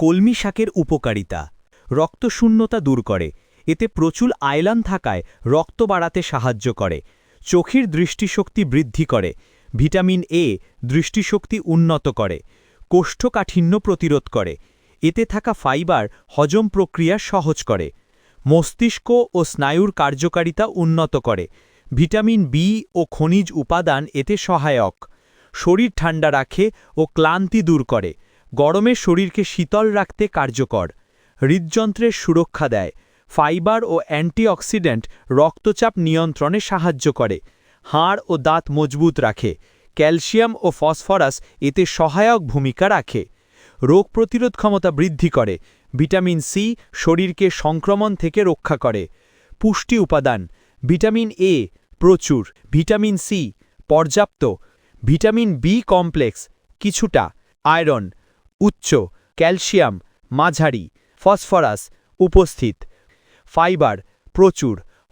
কলমি শাকের উপকারিতা। রক্তশূন্যতা দূর করে। এতে প্রচুর আয়লান থাকায় রক্ত বাড়াতে সাহায্য করে। চোখের দৃষ্টিশক্তি বৃদ্ধি করে। ভিটামিন এ দৃষ্টিশক্তি উন্নত করে। কোষ্ঠকাঠিন্য প্রতিরোধ করে। এতে থাকা ফাইবার হজম প্রক্রিয়া সহজ করে। মস্তিষ্ক ও স্নায়ুর কার্যকারিতা উন্নত করে। ভিটামিন বি ও খনিজ উপাদান এতে সহায়ক। শরীর ঠান্ডা রাখে ও ক্লান্তি দূর করে। গরমে শরীরকে শীতল রাখতে কার্যকর। হৃদযন্ত্রের সুরক্ষা দেয়। ফাইবার ও অ্যান্টিঅক্সিডেন্ট রক্তচাপ নিয়ন্ত্রণে সাহায্য করে। হাড় ও দাঁত মজবুত রাখে। ক্যালসিয়াম ও ফসফরাস এতে সহায়ক ভূমিকা রাখে। রোগ প্রতিরোধ ক্ষমতা বৃদ্ধি করে। ভিটামিন সি শরীরকে সংক্রমণ থেকে রক্ষা করে। পুষ্টি উপাদান। ভিটামিন এ প্রচুর। ভিটামিন সি পর্যাপ্ত। Vitamin B complex. কিছুটা। আয়রন। উচ্চ ক্যালসিয়াম মাঝারি ফসফরাস উপস্থিত। ফাইবার প্রচুর।